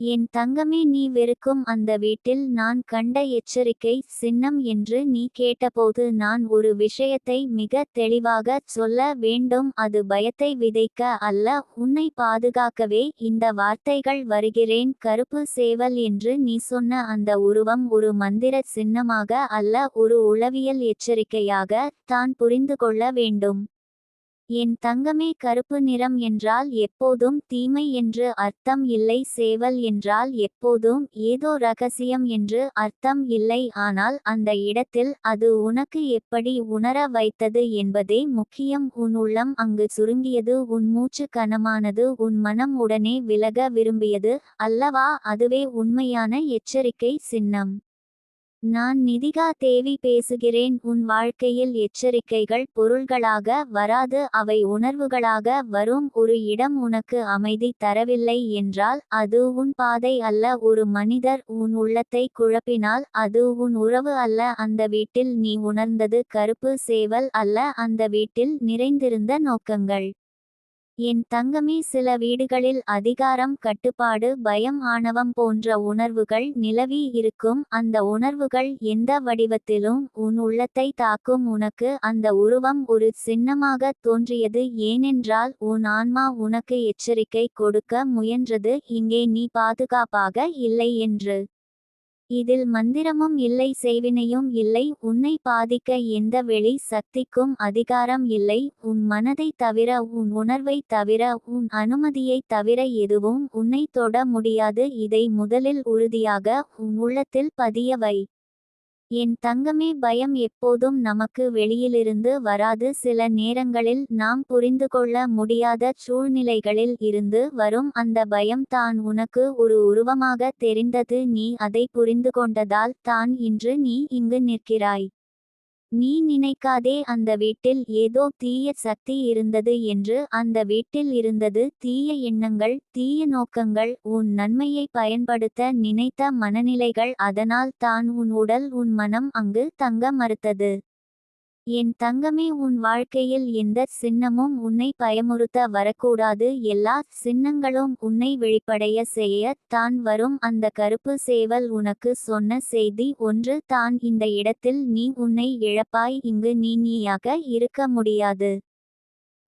என் தங்கமே நீ வெறுக்கும் அந்த வீட்டில் நான் கண்ட எச்சரிக்கை சின்னம் என்று நீ கேட்டபோது நான் ஒரு விஷயத்தை மிக தெளிவாக சொல்ல வேண்டும். அது பயத்தை விதைக்க அல்ல உன்னை பாதுகாக்கவே இந்த வார்த்தைகள் வருகிறேன். கருப்பு சேவல் என்று நீ சொன்ன அந்த உருவம் ஒரு மந்திர சின்னமாக அல்ல ஒரு உளவியல் எச்சரிக்கையாக தான் புரிந்து கொள்ள வேண்டும். என் தங்கமே கருப்பு நிறம் என்றால் எப்போதும் தீமை என்று அர்த்தம் இல்லை சேவல் என்றால் எப்போதும் ஏதோ ரகசியம் என்று அர்த்தம் இல்லை ஆனால் அந்த இடத்தில் அது உனக்கு எப்படி உணர வைத்தது என்பதே முக்கியம். உன் உள்ளம் அங்கு சுருங்கியது உன் மூச்சு கனமானது உன் மனம் உடனே விலக விரும்பியது அல்லவா? அதுவே உண்மையான எச்சரிக்கை சின்னம். நான் நிதிகா தேவி பேசுகிறேன். உன் வாழ்க்கையில் எச்சரிக்கைகள் பொருள்களாக வராது. அவை உணர்வுகளாக வரும். ஒரு இடம் உனக்கு அமைதி தரவில்லை என்றால் அது உன் பாதை அல்ல. ஒரு மனிதர் உன் உள்ளத்தை குழப்பினால் அது உன் உறவு அல்ல. அந்த வீட்டில் நீ உணர்ந்தது கருப்பு சேவல் அல்ல. அந்த வீட்டில் நிறைந்திருந்த நோக்கங்கள். என் தங்கமே சில வீடுகளில் அதிகாரம் கட்டுப்பாடு பயம் ஆணவம் போன்ற உணர்வுகள் நிலவி இருக்கும். அந்த உணர்வுகள் எந்த வடிவத்திலும் உன் உள்ளத்தை தாக்கும். உனக்கு அந்த உருவம் ஒரு சின்னமாக தோன்றியது. ஏனென்றால் உன் ஆன்மா உனக்கு எச்சரிக்கை கொடுக்க முயன்றது. இங்கே நீ பாதுகாப்பாக இல்லை என்று. இதில் மந்திரமும் இல்லை செய்வினையும் இல்லை உன்னை பாதிக்க எந்த வெளி சக்திக்கும் அதிகாரம் இல்லை உன் மனதை தவிர உன் உணர்வை தவிர உன் அனுமதியை தவிர எதுவும் உன்னை தொட முடியாது. இதை முதலில் உறுதியாக உன் உள்ளத்தில் பதிய வை. என் தங்கமே பயம் எப்போதும் நமக்கு வெளியிலிருந்து வராது. சில நேரங்களில் நாம் புரிந்து கொள்ள முடியாத சூழ்நிலைகளில் இருந்து வரும். அந்த பயம் தான் உனக்கு ஒரு உருவமாக தெரிந்தது. நீ அதை புரிந்து கொண்டதால் தான் இன்று நீ இங்கு நிற்கிறாய். நீ நினைக்காதே அந்த வீட்டில் ஏதோ தீய சக்தி இருந்தது என்று அந்த வீட்டில் இருந்தது தீய எண்ணங்கள் தீய நோக்கங்கள் உன் நன்மையை பயன்படுத்த நினைத்த மனநிலைகள் அதனால் தான் உன் உடல் உன் மனம் அங்கு தங்க மறுத்தது. என் தங்கமே உன் வாழ்க்கையில் எந்த சின்னமும் உன்னை பயமுறுத்த வரக்கூடாது. எல்லா சின்னங்களும் உன்னை வெளிப்படைய செய்ய தான் வரும். அந்த கருப்பு சேவல் உனக்கு சொன்ன செய்தி ஒன்று. தான் இந்த இடத்தில் நீ உன்னை இழப்பாய். இங்கு நீ நீயாக இருக்க முடியாது.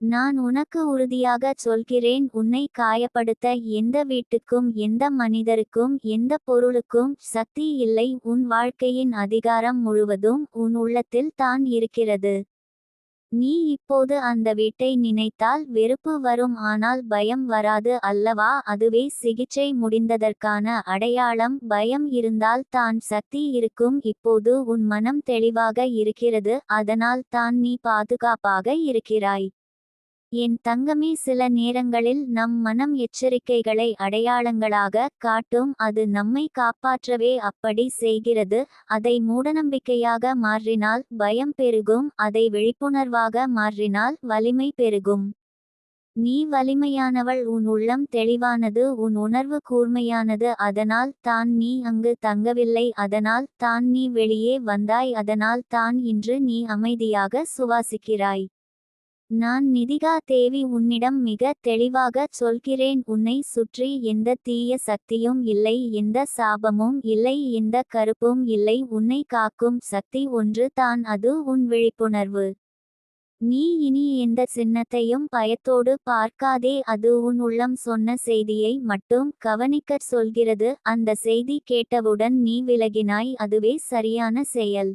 நான் உனக்கு உறுதியாக சொல்கிறேன் உன்னை காயப்படுத்த எந்த வீட்டுக்கும் எந்த மனிதருக்கும் எந்த பொருளுக்கும் சக்தி இல்லை. உன் வாழ்க்கையின் அதிகாரம் முழுவதும் உன் உள்ளத்தில் தான் இருக்கிறது. நீ இப்போது அந்த வீட்டை நினைத்தால் வெறுப்பு வரும் ஆனால் பயம் வராது அல்லவா? அதுவே சிகிச்சை முடிந்ததற்கான அடையாளம். பயம் இருந்தால் தான் சக்தி இருக்கும். இப்போது உன் மனம் தெளிவாக இருக்கிறது அதனால் தான் நீ பாதுகாப்பாக இருக்கிறாய். என் தங்கமே சில நேரங்களில் நம் மனம் எச்சரிக்கைகளை அடையாளங்களாக காட்டும் அது நம்மை காப்பாற்றவே அப்படி செய்கிறது. அதை மூடநம்பிக்கையாக மாற்றினால் பயம் பெருகும் அதை விழிப்புணர்வாக மாற்றினால் வலிமை பெருகும். நீ வலிமையானவள் உன் உள்ளம் தெளிவானது உன் உணர்வு கூர்மையானது அதனால் தான் நீ அங்கு தங்கவில்லை அதனால் தான் நீ வெளியே வந்தாய் அதனால் தான் இன்று நீ அமைதியாக சுவாசிக்கிறாய். நான் நிதிகா தேவி உன்னிடம் மிக தெளிவாக சொல்கிறேன். உன்னை சுற்றி எந்த தீய சக்தியும் இல்லை எந்த சாபமும் இல்லை எந்த கருப்பும் இல்லை. உன்னை காக்கும் சக்தி ஒன்று தான் அது உன் விழிப்புணர்வு. நீ இனி எந்த சின்னத்தையும் பயத்தோடு பார்க்காதே அது உன் உள்ளம் சொன்ன செய்தியை மட்டும் கவனிக்கச் சொல்கிறது. அந்த செய்தி கேட்டவுடன் நீ விலகினாய் அதுவே சரியான செயல்.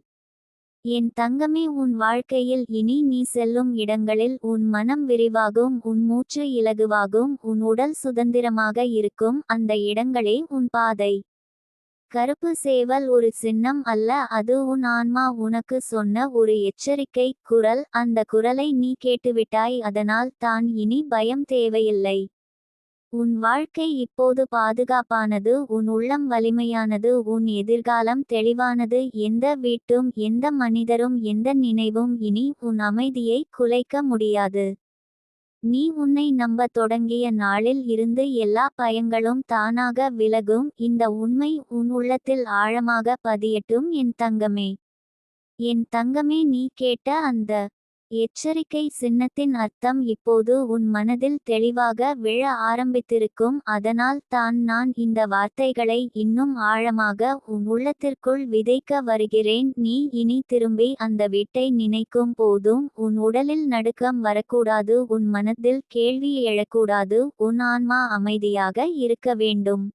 என் தங்கமே உன் வாழ்க்கையில் இனி நீ செல்லும் இடங்களில் உன் மனம் விரிவாகும் உன் மூச்சு இலகுவாகும் உன் உடல் சுதந்திரமாக இருக்கும் அந்த இடங்களே உன் பாதை. கருப்பு சேவல் ஒரு சின்னம் அல்ல அது உன் ஆன்மா உனக்கு சொன்ன ஒரு எச்சரிக்கை குரல். அந்த குரலை நீ கேட்டுவிட்டாய் அதனால் தான் இனி பயம் தேவையில்லை. உன் வாழ்க்கை இப்போது பாதுகாப்பானது உன் உள்ளம் வலிமையானது உன் எதிர்காலம் தெளிவானது எந்த வீட்டும் எந்த மனிதரும் எந்த நினைவும் இனி உன் அமைதியை குலைக்க முடியாது. நீ உன்னை நம்ப தொடங்கிய நாளில் இருந்து எல்லா பயங்களும் தானாக விலகும் இந்த உண்மை உன் உள்ளத்தில் ஆழமாக பதியட்டும் என் தங்கமே. என் தங்கமே நீ கேட்ட அந்த எச்சரிக்கை சின்னத்தின் அர்த்தம் இப்போது உன் மனதில் தெளிவாக விழ ஆரம்பித்திருக்கும். அதனால் தான் நான் இந்த வார்த்தைகளை இன்னும் ஆழமாக உன் உள்ளத்திற்குள் விதைக்க வருகிறேன். நீ இனி திரும்பி அந்த வீட்டை நினைக்கும் போதும் உன் உடலில் நடுக்கம் வரக்கூடாது. உன் மனதில் கேள்வி எழக்கூடாது. உன் ஆன்மா அமைதியாக இருக்க வேண்டும்.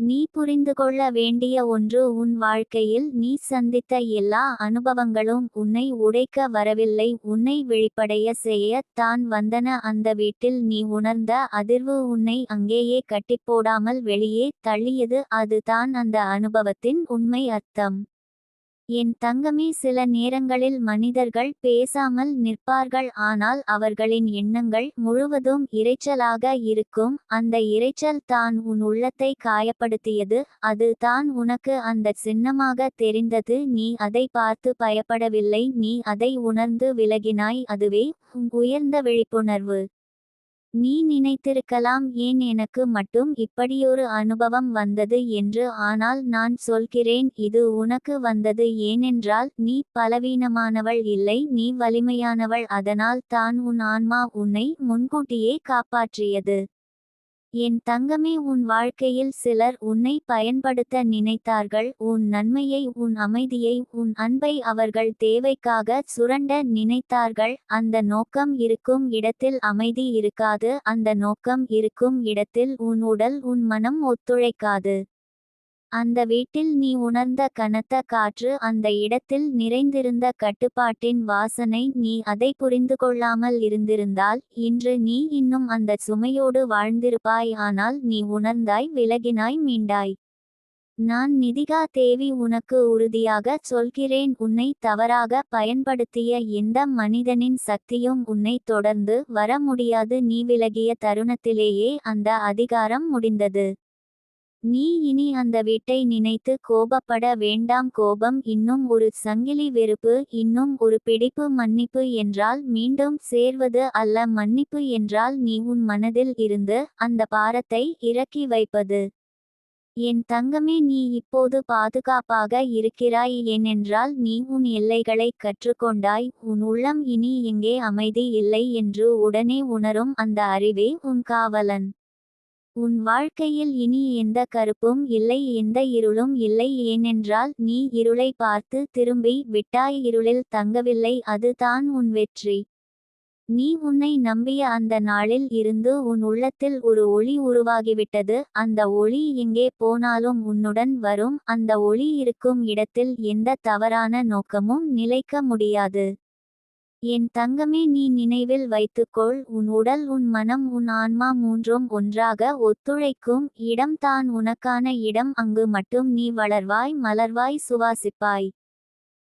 நீ புரிந்து கொள்ள வேண்டிய ஒன்று உன் வாழ்க்கையில் நீ சந்தித்த எல்லா அனுபவங்களும் உன்னை உடைக்க வரவில்லை உன்னை வெளிப்படைய செய்ய தான் வந்தன. அந்த வீட்டில் நீ உணர்ந்த அதிர்வு உன்னை அங்கேயே கட்டிப்போடாமல் வெளியே தள்ளியது. அது தான் அந்த அனுபவத்தின் உண்மை அர்த்தம். என் தங்கமே சில நேரங்களில் மனிதர்கள் பேசாமல் நிற்பார்கள் ஆனால் அவர்களின் எண்ணங்கள் முழுவதும் இரைச்சலாக இருக்கும். அந்த இரைச்சல் தான் உன் உள்ளத்தை காயப்படுத்தியது அது தான் உனக்கு அந்த சின்னமாக தெரிந்தது. நீ அதை பார்த்து பயப்படவில்லை நீ அதை உணர்ந்து விலகினாய். அதுவே உன் உயர்ந்த விழிப்புணர்வு. நீ நினைத்திருக்கலாம் ஏன் எனக்கு மட்டும் இப்படியொரு அனுபவம் வந்தது என்று ஆனால் நான் சொல்கிறேன் இது உனக்கு வந்தது ஏனென்றால் நீ பலவீனமானவள் இல்லை நீ வலிமையானவள் அதனால் தான் உன் ஆன்மா உன்னை முன்கூட்டியே காப்பாற்றியது. என் தங்கமே உன் வாழ்க்கையில் சிலர் உன்னை பயன்படுத்த நினைத்தார்கள். உன் நன்மையை உன் அமைதியை உன் அன்பை அவர்கள் தேவைக்காக சுரண்ட நினைத்தார்கள். அந்த நோக்கம் இருக்கும் இடத்தில் அமைதி இருக்காது. அந்த நோக்கம் இருக்கும் இடத்தில் உன் உடல் உன் மனம் ஒத்துழைக்காது. அந்த வீட்டில் நீ உணர்ந்த கனத்த காற்று அந்த இடத்தில் நிறைந்திருந்த கட்டுப்பாட்டின் வாசனை நீ அதை புரிந்து கொள்ளாமல் இருந்திருந்தால் இன்று நீ இன்னும் அந்த சுமையோடு வாழ்ந்திருப்பாய் ஆனால் நீ உணர்ந்தாய் விலகினாய் மீண்டாய். நான் நிதிகா தேவி உனக்கு உறுதியாக சொல்கிறேன் உன்னை தவறாக பயன்படுத்திய எந்த மனிதனின் சக்தியும் உன்னை தொடர்ந்து வர முடியாது நீ விலகிய தருணத்திலேயே அந்த அதிகாரம் முடிந்தது. நீ இனி அந்த வீட்டை நினைத்து கோபப்பட வேண்டாம். கோபம் இன்னும் ஒரு சங்கிலி வெறுப்பு இன்னும் ஒரு பிடிப்பு மன்னிப்பு என்றால் மீண்டும் சேர்வது அல்ல. மன்னிப்பு என்றால் நீ உன் மனதில் இருந்து அந்த பாரத்தை இறக்கி வைப்பது. என் தங்கமே நீ இப்போது பாதுகாப்பாக இருக்கிறாய். ஏனென்றால் நீ உன் எல்லைகளை கற்றுக்கொண்டாய். உன் உள்ளம் இனி எங்கே அமைதி இல்லை என்று உடனே உணரும் அந்த அறிவே உன் காவலன். உன் வாழ்க்கையில் இனி எந்த கருப்பும் இல்லை எந்த இருளும் இல்லை. ஏனென்றால் நீ இருளை பார்த்து திரும்பி விட்டாய் இருளில் தங்கவில்லை அதுதான் உன் வெற்றி. நீ உன்னை நம்பிய அந்த நாளில் இருந்து உன் உள்ளத்தில் ஒரு ஒளி உருவாகிவிட்டது. அந்த ஒளி எங்கே போனாலும் உன்னுடன் வரும். அந்த ஒளி இருக்கும் இடத்தில் எந்த தவறான நோக்கமும் நிலைக்க முடியாது. என் தங்கமே நீ நினைவில் வைத்துக்கொள். உன் உடல் உன் மனம் உன் ஆன்மா மூன்றும் ஒன்றாக ஒத்துழைக்கும். இடம் தான் உனக்கான இடம். அங்கு மட்டும் நீ வளர்வாய் மலர்வாய் சுவாசிப்பாய்.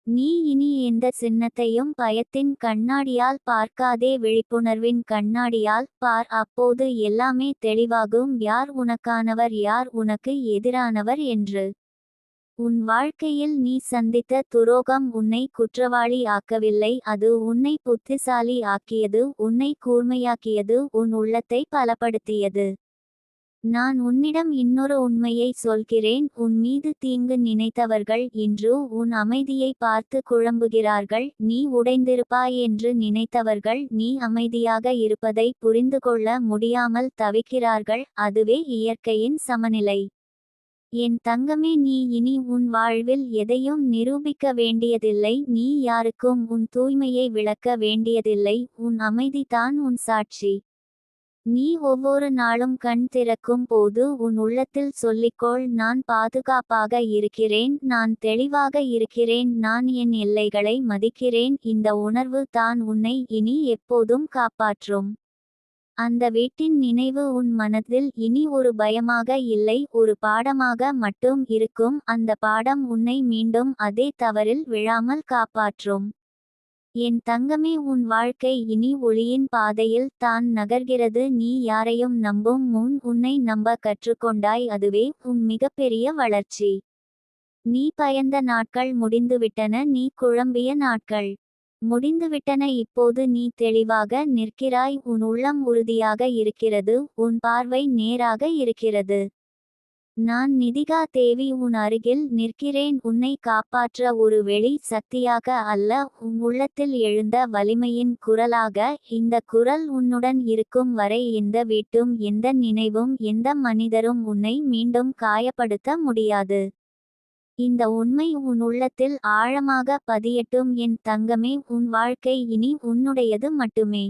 நீ இனி எந்த சின்னத்தையும் பயத்தின் கண்ணாடியால் பார்க்காதே. விழிப்புணர்வின் கண்ணாடியால் பார். அப்போது எல்லாமே தெளிவாகும். யார் உனக்கானவர்? யார் உனக்கு எதிரானவர்? என்று உன் வாழ்க்கையில் நீ சந்தித்த துரோகம் உன்னை குற்றவாளி ஆக்கவில்லை அது உன்னை புத்திசாலி ஆக்கியது உன்னை கூர்மையாக்கியது உன் உள்ளத்தை பலப்படுத்தியது. நான் உன்னிடம் இன்னொரு உண்மையை சொல்கிறேன் உன் மீது தீங்கு நினைத்தவர்கள் இன்று உன் அமைதியை பார்த்து குழம்புகிறார்கள் நீ உடைந்திருப்பாய் என்று நினைத்தவர்கள் நீ அமைதியாக இருப்பதை புரிந்து கொள்ள முடியாமல் தவிக்கிறார்கள் அதுவே இயற்கையின் சமநிலை. என் தங்கமே நீ இனி உன் வாழ்வில் எதையும் நிரூபிக்க வேண்டியதில்லை. நீ யாருக்கும் உன் தூய்மையை விளக்க வேண்டியதில்லை. உன் அமைதிதான் உன் சாட்சி. நீ ஒவ்வொரு நாளும் கண் திறக்கும் போது உன் உள்ளத்தில் சொல்லிக்கொள் நான் பாதுகாப்பாக இருக்கிறேன். நான் தெளிவாக இருக்கிறேன். நான் என் எல்லைகளை மதிக்கிறேன். இந்த உணர்வு தான் உன்னை இனி எப்போதும் காப்பாற்றும். அந்த வீட்டின் நினைவு உன் மனதில் இனி ஒரு பயமாக இல்லை ஒரு பாடமாக மட்டும் இருக்கும். அந்த பாடம் உன்னை மீண்டும் அதே தவறில் விழாமல் காப்பாற்றும். என் தங்கமே உன் வாழ்க்கை இனி ஒளியின் பாதையில் தான் நகர்கிறது. நீ யாரையும் நம்பும் முன் உன்னை நம்ப கற்றுக்கொண்டாய். அதுவே உன் மிகப்பெரிய வளர்ச்சி. நீ பயந்த நாட்கள் முடிந்துவிட்டன. நீ குழம்பிய நாட்கள். முடிந்துவிட்டன. இப்போது நீ தெளிவாக நிற்கிறாய். உன் உள்ளம் உறுதியாக இருக்கிறது. உன் பார்வை நேராக இருக்கிறது. நான் நிதிகா தேவி உன் அருகில் நிற்கிறேன். உன்னை காப்பாற்ற ஒரு வெளி சக்தியாக அல்ல. உன் உள்ளத்தில் எழுந்த வலிமையின் குரலாக இந்த குரல் உன்னுடன் இருக்கும் வரை எந்த வீட்டும் எந்த நினைவும் எந்த மனிதரும் உன்னை மீண்டும் காயப்படுத்த முடியாது. இந்த உண்மை உன் உள்ளத்தில் ஆழமாக பதியட்டும். என் தங்கமே உன் வாழ்க்கை இனி உன்னுடையது மட்டுமே.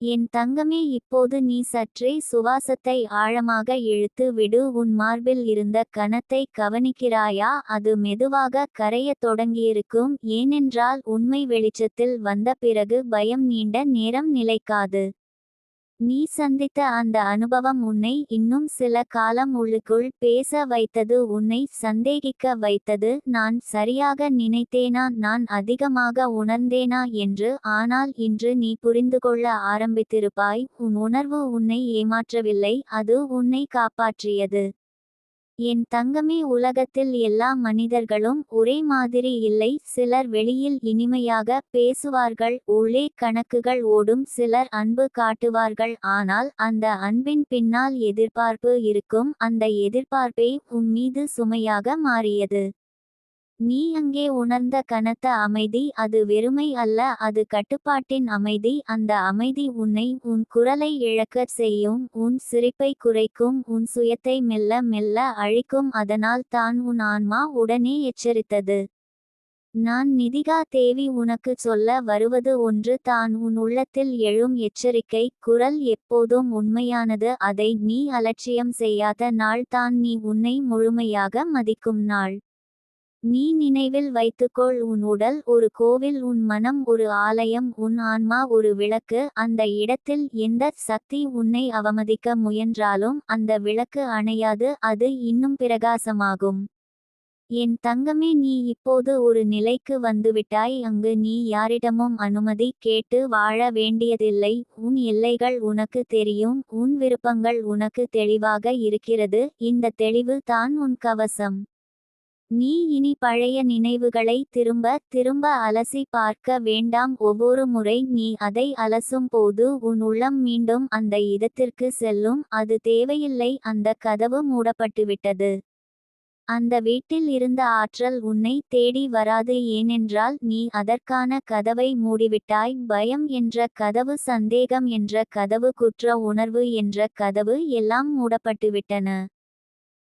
என் தங்கமே இப்போது நீ சற்றே சுவாசத்தை ஆழமாக இழுத்து விடு. உன் மார்பில் இருந்த கணத்தை கவனிக்கிறாயா? அது மெதுவாக கரையத் தொடங்கியிருக்கும். ஏனென்றால் உண்மை வெளிச்சத்தில் வந்த பிறகு பயம் நீண்ட நேரம் நிலைக்காது. நீ சந்தித்த அந்த அனுபவம் உன்னை இன்னும் சில காலம் உள்ளுக்குள் பேச வைத்தது உன்னை சந்தேகிக்க வைத்தது. நான் சரியாக நினைத்தேனா? நான் அதிகமாக உணர்ந்தேனா? என்று ஆனால் இன்று நீ புரிந்துகொள்ள ஆரம்பித்திருப்பாய். உன் உணர்வு உன்னை ஏமாற்றவில்லை அது உன்னை காப்பாற்றியது. என் தங்கமே உலகத்தில் எல்லா மனிதர்களும் ஒரே மாதிரி இல்லை. சிலர் வெளியில் இனிமையாக பேசுவார்கள் உள்ளே கணக்குகள் ஓடும் சிலர் அன்பு காட்டுவார்கள். ஆனால் அந்த அன்பின் பின்னால் எதிர்பார்ப்பு இருக்கும். அந்த எதிர்பார்ப்பே உன் மீது சுமையாக மாறியது. நீ அங்கே உணர்ந்த கனத்த அமைதி அது வெறுமை அல்ல அது கட்டுப்பாட்டின் அமைதி. அந்த அமைதி உன்னை உன் குரலை இழக்கச் செய்யும் உன் சிரிப்பை குறைக்கும் உன் சுயத்தை மெல்ல மெல்ல அழிக்கும். அதனால் தான் உன் ஆன்மா உடனே எச்சரித்தது. நான் நிதிகா தேவி உனக்கு சொல்ல வருவது ஒன்று தான் உன் உள்ளத்தில் எழும் எச்சரிக்கை. குரல் எப்போதும் உண்மையானது அதை நீ அலட்சியம் செய்யாத நாள். தான் நீ உன்னை முழுமையாக மதிக்கும் நாள். நீ நினைவில் வைத்துக்கொள் உன் உடல் ஒரு கோவில் உன் மனம் ஒரு ஆலயம் உன் ஆன்மா ஒரு விளக்கு. அந்த இடத்தில் எந்த சக்தி உன்னை அவமதிக்க முயன்றாலும் அந்த விளக்கு அணையாது அது இன்னும் பிரகாசமாகும். என் தங்கமே நீ இப்போது ஒரு நிலைக்கு வந்துவிட்டாய். அங்கு நீ யாரிடமும் அனுமதி கேட்டு வாழ வேண்டியதில்லை. உன் எல்லைகள் உனக்கு தெரியும் உன் விருப்பங்கள் உனக்கு தெளிவாக இருக்கிறது. இந்த தெளிவு தான் உன் கவசம். நீ இனி பழைய நினைவுகளை திரும்ப திரும்ப அலசி பார்க்க வேண்டாம். ஒவ்வொரு முறை நீ அதை அலசும் போது உன் உள்ளம் மீண்டும் அந்த இடத்திற்கு செல்லும். அது தேவையில்லை. அந்த கதவு மூடப்பட்டுவிட்டது. அந்த வீட்டில் இருந்த ஆற்றல் உன்னை தேடி வராது. ஏனென்றால் நீ அதற்கான கதவை மூடிவிட்டாய். பயம் என்ற கதவு சந்தேகம் என்ற கதவு குற்ற உணர்வு என்ற கதவு எல்லாம் மூடப்பட்டுவிட்டன.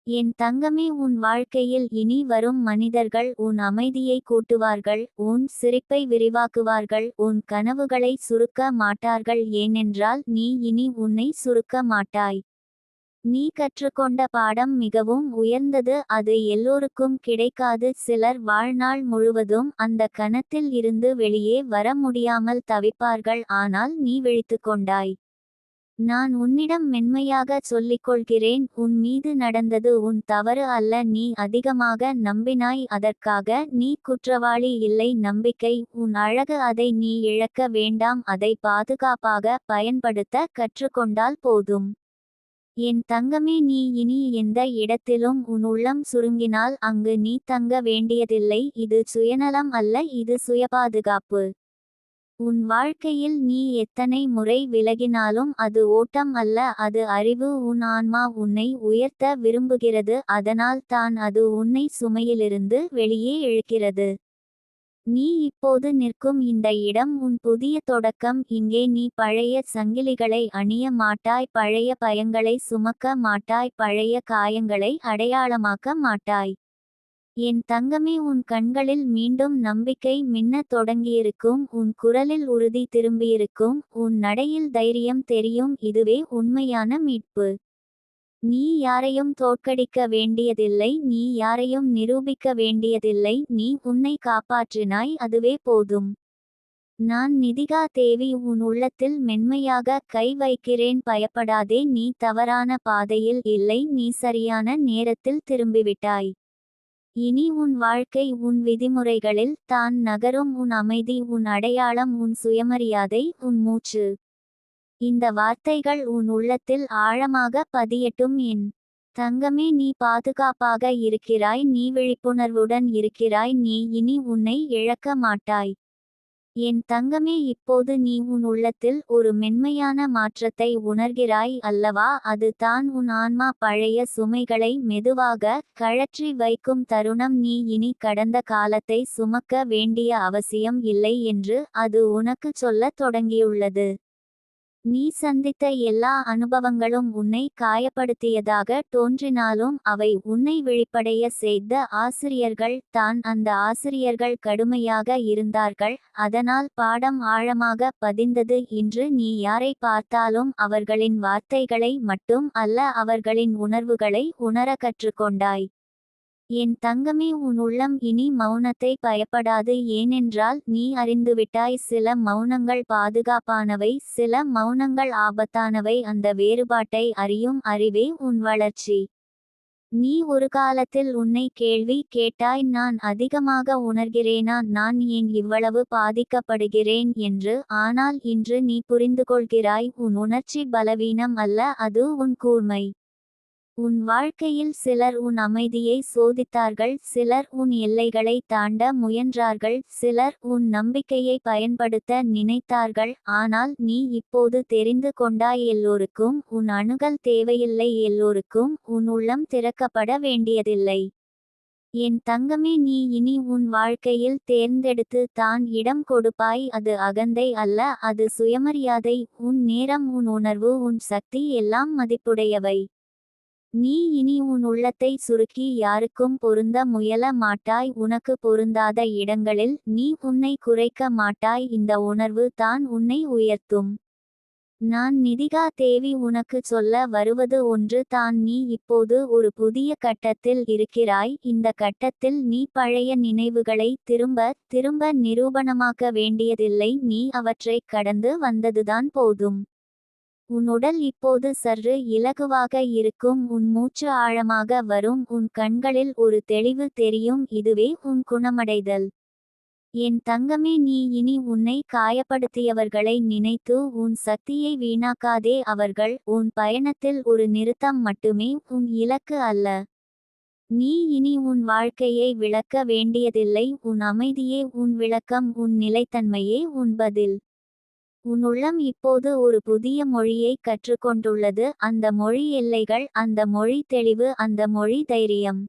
என் தங்கமே உன் வாழ்க்கையில் இனி வரும் மனிதர்கள் உன் அமைதியை கூட்டுவார்கள் உன் சிரிப்பை விரிவாக்குவார்கள் உன் கனவுகளை சுருக்க மாட்டார்கள் ஏனென்றால் நீ இனி உன்னை சுருக்க மாட்டாய். நீ கற்றுக்கொண்ட பாடம் மிகவும் உயர்ந்தது அது எல்லோருக்கும் கிடைக்காது சிலர் வாழ்நாள் முழுவதும் அந்த கணத்தில் இருந்து வெளியே வர முடியாமல் தவிப்பார்கள் ஆனால் நீ விழித்துக்கொண்டாய். நான் உன்னிடம் மென்மையாக சொல்லிக்கொள்கிறேன் உன் மீது நடந்தது உன் தவறு அல்ல நீ அதிகமாக நம்பினாய் அதற்காக நீ குற்றவாளி இல்லை நம்பிக்கை உன் அழகு அதை நீ இழக்க வேண்டாம் அதை பாதுகாப்பாக பயன்படுத்த கற்றுக்கொண்டால் போதும். என் தங்கமே நீ இனி எந்த இடத்திலும் உன் உள்ளம் சுருங்கினால் அங்கு நீ தங்க வேண்டியதில்லை இது சுயநலம் அல்ல இது சுயபாதுகாப்பு. உன் வாழ்க்கையில் நீ எத்தனை முறை விலகினாலும் அது ஓட்டம் அல்ல அது அறிவு. உன் ஆன்மா உன்னை உயர்த்த விரும்புகிறது அதனால் தான் அது உன்னை சுமையிலிருந்து வெளியே இழுக்கிறது. நீ இப்போது நிற்கும் இந்த இடம் உன் புதிய தொடக்கம். இங்கே நீ பழைய சங்கிலிகளை அணிய மாட்டாய் பழைய பயங்களை சுமக்க மாட்டாய் பழைய காயங்களை அடையாளமாக்க மாட்டாய். என் தங்கமே உன் கண்களில் மீண்டும் நம்பிக்கை மின்னத் தொடங்கியிருக்கும் உன் குரலில் உறுதி திரும்பியிருக்கும் உன் நடையில் தைரியம் தெரியும் இதுவே உண்மையான மீட்பு. நீ யாரையும் தோற்கடிக்க வேண்டியதில்லை நீ யாரையும் நிரூபிக்க வேண்டியதில்லை நீ உன்னை காப்பாற்றினாய் அதுவே போதும். நான் நிதிகா தேவி உன் உள்ளத்தில் மென்மையாக கை வைக்கிறேன் பயப்படாதே நீ தவறான பாதையில் இல்லை நீ சரியான நேரத்தில் திரும்பிவிட்டாய். இனி உன் வாழ்க்கை உன் விதிமுறைகளில் தான் நகரும் உன் அமைதி உன் அடையாளம் உன் சுயமரியாதை உன் மூச்சு. இந்த வார்த்தைகள் உன் உள்ளத்தில் ஆழமாக பதியட்டும் என். தங்கமே நீ பாதுகாப்பாக இருக்கிறாய் நீ விழிப்புணர்வுடன் இருக்கிறாய் நீ இனி உன்னை இழக்க மாட்டாய். என் தங்கமே இப்போது நீ உன் உள்ளத்தில் ஒரு மென்மையான மாற்றத்தை உணர்கிறாய் அல்லவா? அது தான் உன் ஆன்மா பழைய சுமைகளை மெதுவாக கழற்றி வைக்கும் தருணம். நீ இனி கடந்த காலத்தை சுமக்க வேண்டிய அவசியம் இல்லை என்று அது உனக்கு சொல்லத் தொடங்கியுள்ளது. நீ சந்தித்த எல்லா அனுபவங்களும் உன்னை காயப்படுத்தியதாக தோன்றினாலும் அவை உன்னை விழிப்படைய செய்த ஆசிரியர்கள் தான் அந்த ஆசிரியர்கள் கடுமையாக இருந்தார்கள். அதனால் பாடம் ஆழமாக பதிந்தது இன்று நீ யாரை பார்த்தாலும் அவர்களின் வார்த்தைகளை மட்டும் அல்ல அவர்களின் உணர்வுகளை உணர கற்றுக்கொண்டாய். என் தங்கமே உன் உள்ளம் இனி மௌனத்தை பயப்படாது. ஏனென்றால் நீ அறிந்துவிட்டாய் சில மௌனங்கள் பாதுகாப்பானவை சில மௌனங்கள் ஆபத்தானவை. அந்த வேறுபாட்டை அறியும் அறிவே உன் வளர்ச்சி. நீ ஒரு காலத்தில் உன்னை கேள்வி கேட்டாய் நான் அதிகமாக உணர்கிறேனா? நான் ஏன் இவ்வளவு பாதிக்கப்படுகிறேன் என்று ஆனால் இன்று நீ புரிந்துகொள்கிறாய். உன் உணர்ச்சி பலவீனம் அல்ல அது உன் கூர்மை. உன் வாழ்க்கையில் சிலர் உன் அமைதியை சோதித்தார்கள் சிலர் உன் எல்லைகளை தாண்ட முயன்றார்கள் சிலர் உன் நம்பிக்கையை பயன்படுத்த நினைத்தார்கள் ஆனால் நீ இப்போது தெரிந்து கொண்டாய் எல்லோருக்கும் உன் அணுகல் தேவையில்லை எல்லோருக்கும் உன் உள்ளம் திறக்கப்பட வேண்டியதில்லை. என் தங்கமே நீ இனி உன் வாழ்க்கையில் தேர்ந்தெடுத்து தான் இடம் கொடுப்பாய் அது அகந்தை அல்ல அது சுயமரியாதை உன் நேரம் உன் உணர்வு உன் சக்தி எல்லாம் மதிப்புடையவை. நீ இனி உன் உள்ளத்தை சுருக்கி யாருக்கும் பொருந்த முயல மாட்டாய் உனக்கு பொருந்தாத இடங்களில் நீ உன்னை குறைக்க மாட்டாய் இந்த உணர்வு தான் உன்னை உயர்த்தும். நான் நிதிகா தேவி உனக்கு சொல்ல வருவது ஒன்று தான் நீ இப்போது ஒரு புதிய கட்டத்தில் இருக்கிறாய் இந்த கட்டத்தில் நீ பழைய நினைவுகளை திரும்ப திரும்ப நிரூபணமாக்க வேண்டியதில்லை நீ அவற்றை கடந்து வந்ததுதான் போதும். உன் உடல் இப்போது சற்று இலகுவாக இருக்கும் உன் மூச்சு ஆழமாக வரும் உன் கண்களில் ஒரு தெளிவு தெரியும் இதுவே உன் குணமடைதல். என் தங்கமே நீ இனி உன்னை காயப்படுத்தியவர்களை நினைத்து உன் சக்தியை வீணாக்காதே அவர்கள் உன் பயணத்தில் ஒரு நிறுத்தம் மட்டுமே உன் இலக்கு அல்ல. நீ இனி உன் வாழ்க்கையை விளக்க வேண்டியதில்லை உன் அமைதியே உன் விளக்கம் உன் நிலைத்தன்மையே உன் பதில். உன் உள்ளம் இப்போது ஒரு புதிய மொழியை கற்றுக்கொண்டுள்ளது. அந்த மொழி எல்லைகள் அந்த மொழி தெளிவு அந்த மொழி தைரியம்.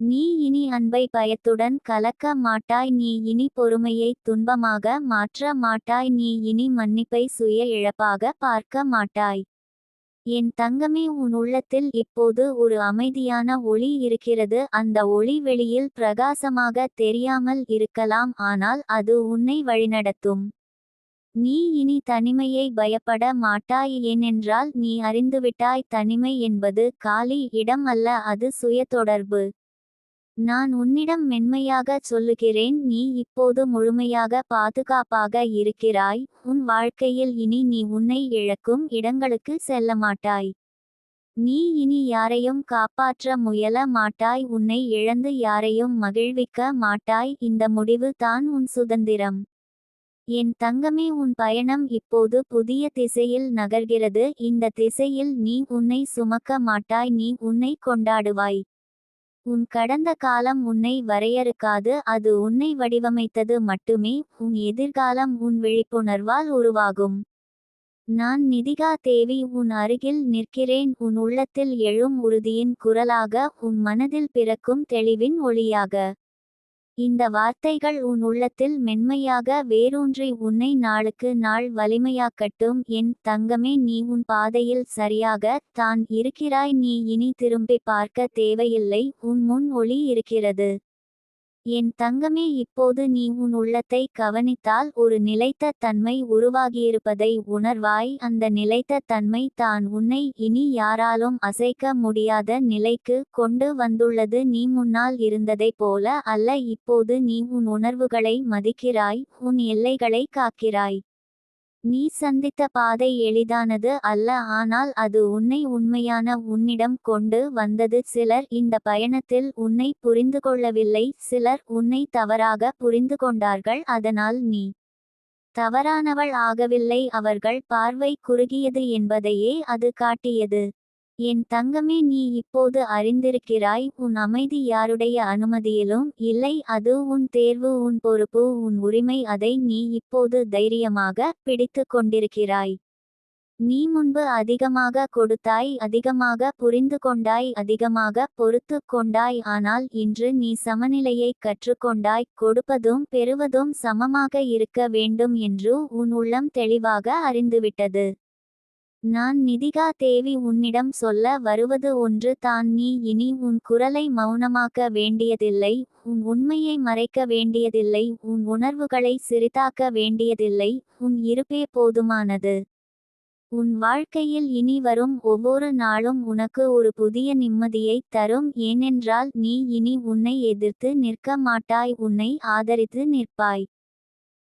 நீ இனி அன்பை பயத்துடன் கலக்க மாட்டாய். நீ இனி பொறுமையை துன்பமாக மாற்ற மாட்டாய். நீ இனி மன்னிப்பை சுய இழப்பாக பார்க்க மாட்டாய். என் தங்கமே உன் உள்ளத்தில் இப்போது ஒரு அமைதியான ஒளி இருக்கிறது. அந்த ஒளி வெளியில் பிரகாசமாக தெரியாமல் இருக்கலாம். ஆனால் அது உன்னை வழிநடத்தும். நீ இனி தனிமையை பயப்பட மாட்டாய் ஏனென்றால் நீ அறிந்துவிட்டாய் தனிமை என்பது காலி இடம் அல்ல அது சுய தொடர்பு நான் உன்னிடம் மென்மையாக சொல்லுகிறேன் நீ இப்போது முழுமையாக பாதுகாப்பாக இருக்கிறாய் உன் வாழ்க்கையில் இனி நீ உன்னை இழக்கும் இடங்களுக்கு செல்ல மாட்டாய் நீ இனி யாரையும் காப்பாற்ற முயல மாட்டாய் உன்னை இழந்து யாரையும் மகிழ்விக்க மாட்டாய் இந்த முடிவு தான் உன் சுதந்திரம். என் தங்கமே உன் பயணம் இப்போது புதிய திசையில் நகர்கிறது. இந்த திசையில் நீ உன்னை சுமக்க மாட்டாய் நீ உன்னை கொண்டாடுவாய். உன் கடந்த காலம் உன்னை வரையறுக்காது அது உன்னை வடிவமைத்தது மட்டுமே. உன் எதிர்காலம் உன் விழிப்புணர்வால் உருவாகும். நான் நிதிகா தேவி உன் அருகில் நிற்கிறேன். உன் உள்ளத்தில் எழும் உறுதியின் குரலாக உன் மனதில் பிறக்கும் தெளிவின் ஒளியாக. இந்த வார்த்தைகள் உன் உள்ளத்தில் மென்மையாக வேரூன்றி உன்னை நாளுக்கு நாள் வலிமையாக்கட்டும். என் தங்கமே நீ உன் பாதையில் சரியாக தான் இருக்கிறாய். நீ இனி திரும்பி பார்க்க தேவையில்லை. உன் முன் ஒளி இருக்கிறது. என் தங்கமே இப்போது நீ உன் உள்ளத்தை கவனித்தால் ஒரு நிலைத்த தன்மை உருவாகியிருப்பதை உணர்வாய். அந்த நிலைத்த தன்மை தான் உன்னை இனி யாராலும் அசைக்க முடியாத நிலைக்கு கொண்டு வந்துள்ளது. நீ முன்னால் இருந்ததைப் போல அல்ல இப்போது நீ உன் உணர்வுகளை மதிக்கிறாய் உன் எல்லைகளை காக்கிறாய். நீ சந்தித்த பாதை எளிதானது அல்ல ஆனால் அது உன்னை உண்மையான உன்னிடம் கொண்டு வந்தது. சிலர் இந்த பயணத்தில் உன்னை புரிந்து கொள்ளவில்லை சிலர் உன்னை தவறாக புரிந்து கொண்டார்கள். அதனால் நீ தவறானவள் ஆகவில்லை அவர்கள் பார்வை குறுகியது என்பதையே அது காட்டியது. என் தங்கமே நீ இப்போது அறிந்திருக்கிறாய் உன் அமைதி யாருடைய அனுமதியிலும் இல்லை அது உன் தேர்வு உன் பொறுப்பு உன் உரிமை அதை நீ இப்போது தைரியமாக பிடித்து கொண்டிருக்கிறாய். நீ முன்பு அதிகமாக கொடுத்தாய் அதிகமாக புரிந்து கொண்டாய் அதிகமாக பொறுத்து கொண்டாய் ஆனால் இன்று நீ சமநிலையை கற்றுக்கொண்டாய் கொடுப்பதும் பெறுவதும் சமமாக இருக்க வேண்டும் என்று உன் உள்ளம் தெளிவாக அறிந்துவிட்டது. நான் நிதிகா தேவி உன்னிடம் சொல்ல வருவது ஒன்று தான். நீ இனி உன் குரலை மௌனமாக்க வேண்டியதில்லை. உன் உண்மையை மறைக்க வேண்டியதில்லை. உன் உணர்வுகளை சிறிதாக்க வேண்டியதில்லை. உன் இருப்பே போதுமானது. உன் வாழ்க்கையில் இனி வரும் ஒவ்வொரு நாளும் உனக்கு ஒரு புதிய நிம்மதியை தரும். ஏனென்றால் நீ இனி உன்னை எதிர்த்து நிற்க மாட்டாய். உன்னை ஆதரித்து நிற்பாய்.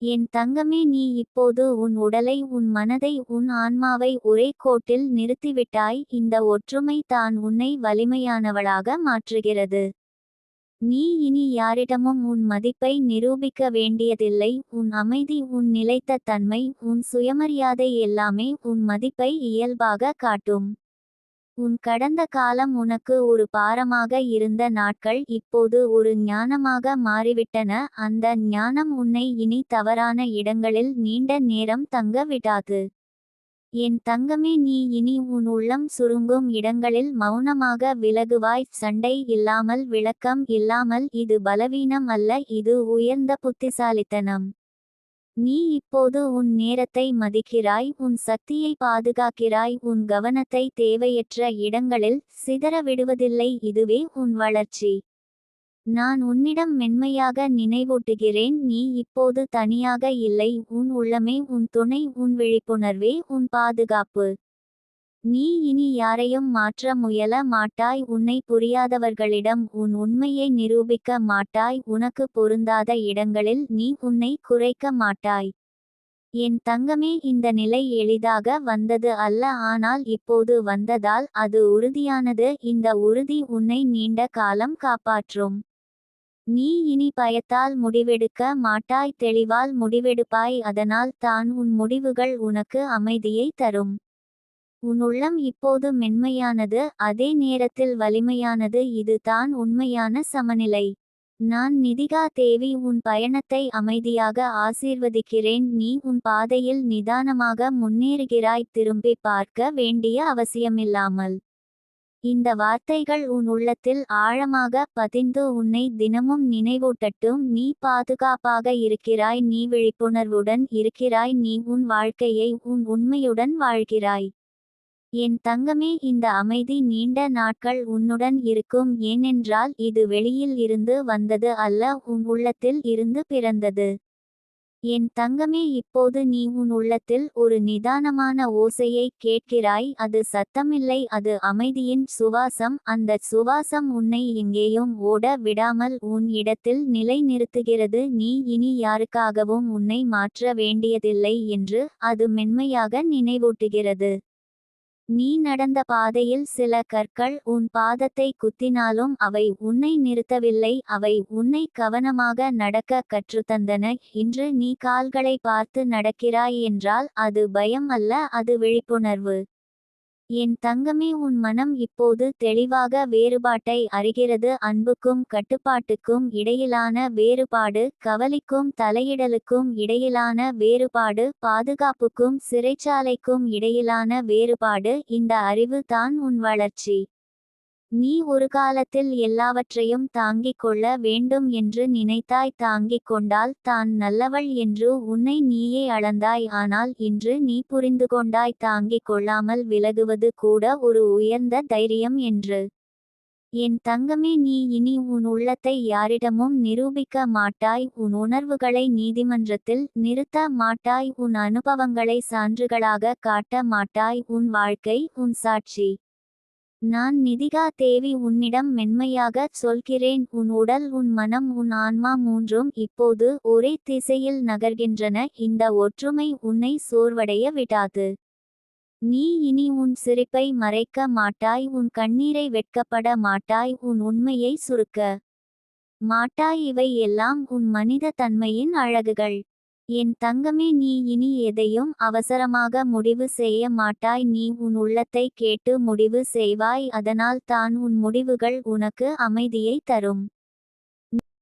என் தங்கமே நீ இப்போது உன் உடலை உன் மனதை உன் ஆன்மாவை ஒரே கோட்டில் நிறுத்திவிட்டாய். இந்த ஒற்றுமை தான் உன்னை வலிமையானவளாக மாற்றுகிறது. நீ இனி யாரிடமும் உன் மதிப்பை நிரூபிக்க வேண்டியதில்லை. உன் அமைதி உன் நிலைத்த தன்மை உன் சுயமரியாதை எல்லாமே உன் மதிப்பை இயல்பாக காட்டும். உன் கடந்த காலம் உனக்கு ஒரு பாரமாக இருந்த நாட்கள் இப்போது ஒரு ஞானமாக மாறிவிட்டன. அந்த ஞானம் உன்னை இனி தவறான இடங்களில் நீண்ட நேரம் தங்க விடாது. என் தங்கமே நீ இனி உன் உள்ளம் சுருங்கும் இடங்களில் மௌனமாக விலகுவாய். சண்டை இல்லாமல் விளக்கம் இல்லாமல் இது பலவீனம் அல்ல இது உயர்ந்த புத்திசாலித்தனம். நீ இப்போது உன் நேரத்தை மதிக்கிறாய் உன் சக்தியை பாதுகாக்கிறாய் உன் கவனத்தை தேவையற்ற இடங்களில் சிதற விடுவதில்லை இதுவே உன் வளர்ச்சி. நான் உன்னிடம் மென்மையாக நினைவூட்டுகிறேன் நீ இப்போது தனியாக இல்லை உன் உள்ளமே உன் துணை உன் விழிப்புணர்வே உன் பாதுகாப்பு. நீ இனி யாரையும் மாற்ற முயல மாட்டாய். உன்னை புரியாதவர்களிடம் உன் உண்மையை நிரூபிக்க மாட்டாய். உனக்கு பொருந்தாத இடங்களில் நீ உன்னை குறைக்க மாட்டாய். என் தங்கமே இந்த நிலை எளிதாக வந்தது அல்ல. ஆனால் இப்போது வந்ததால் அது உறுதியானது. இந்த உறுதி உன்னை நீண்ட காலம் காப்பாற்றும். நீ இனி பயத்தால் முடிவெடுக்க மாட்டாய். தெளிவால் முடிவெடுப்பாய். அதனால் தான் உன் முடிவுகள் உனக்கு அமைதியை தரும். உன் உள்ளம் இப்போது மென்மையானது அதே நேரத்தில் வலிமையானது இது தான் உண்மையான சமநிலை. நான் நிதிகா தேவி உன் பயணத்தை அமைதியாக ஆசீர்வதிக்கிறேன் நீ உன் பாதையில் நிதானமாக முன்னேறுகிறாய் திரும்பி பார்க்க வேண்டிய அவசியமில்லாமல். இந்த வார்த்தைகள் உன் உள்ளத்தில் ஆழமாக பதிந்து உன்னை தினமும் நினைவூட்டட்டும் நீ பாதுகாப்பாக இருக்கிறாய் நீ விழிப்புணர்வுடன் இருக்கிறாய் நீ உன் வாழ்க்கையை உன் உண்மையுடன் வாழ்கிறாய். என் தங்கமே இந்த அமைதி நீண்ட நாட்கள் உன்னுடன் இருக்கும் ஏனென்றால் இது வெளியில் இருந்து வந்தது அல்ல உன் உள்ளத்தில் இருந்து பிறந்தது. என் தங்கமே இப்போது நீ உன் உள்ளத்தில் ஒரு நிதானமான ஓசையை கேட்கிறாய் அது சத்தமில்லை அது அமைதியின் சுவாசம் அந்த சுவாசம் உன்னை எங்கேயும் ஓட விடாமல் உன் இடத்தில் நிலை நிறுத்துகிறது நீ இனி யாருக்காகவும் உன்னை மாற்ற வேண்டியதில்லை என்று அது மென்மையாக நினைவூட்டுகிறது. நீ நடந்த பாதையில் சில கற்கள் உன் பாதத்தை குத்தினாலும் அவை உன்னை நிறுத்தவில்லை அவை உன்னை கவனமாக நடக்க கற்றுத்தந்தன. இன்று நீ கால்களை பார்த்து நடக்கிறாய் என்றால் அது பயம் அல்ல அது விழிப்புணர்வு. என் தங்கமே உன் மனம் இப்போது தெளிவாக வேறுபாட்டை அறிகிறது. அன்புக்கும் கட்டுப்பாட்டுக்கும் இடையிலான வேறுபாடு கவலிக்கும் தலையிடலுக்கும் இடையிலான வேறுபாடு பாதுகாப்புக்கும் சிறைச்சாலைக்கும் இடையிலான வேறுபாடு. இந்த அறிவு தான் உன் வளர்ச்சி. நீ ஒரு காலத்தில் எல்லாவற்றையும் தாங்கிக் கொள்ள வேண்டும் என்று நினைத்தாய். தாங்கிக் கொண்டால் தான் நல்லவள் என்று உன்னை நீயே அளந்தாய். ஆனால் இன்று நீ புரிந்து கொண்டாய். தாங்கிக் கொள்ளாமல் விலகுவது கூட ஒரு உயர்ந்த தைரியம் என்று. என் தங்கமே நீ இனி உன் உள்ளத்தை யாரிடமும் நிரூபிக்க மாட்டாய். உன் உணர்வுகளை நீதிமன்றத்தில் நிறுத்த மாட்டாய். உன் அனுபவங்களை சான்றுகளாக காட்ட மாட்டாய். உன் வாழ்க்கை உன் சாட்சி. நான் நிதிகா தேவி உன்னிடம் மென்மையாகச் சொல்கிறேன். உன் உடல் உன் மனம் உன் ஆன்மா மூன்றும் இப்போது ஒரே திசையில் நகர்கின்றன. இந்த ஒற்றுமை உன்னை சோர்வடைய விடாது. நீ இனி உன் சிரிப்பை மறைக்க மாட்டாய். உன் கண்ணீரை வெட்கப்பட மாட்டாய். உன் உண்மையை சுருக்க மாட்டாய். இவை எல்லாம் உன் மனித தன்மையின் அழகுகள். என் தங்கமே நீ இனி எதையும் அவசரமாக முடிவு செய்ய மாட்டாய். நீ உன் உள்ளத்தை கேட்டு முடிவு செய்வாய். அதனால் தான் உன் முடிவுகள் உனக்கு அமைதியை தரும்.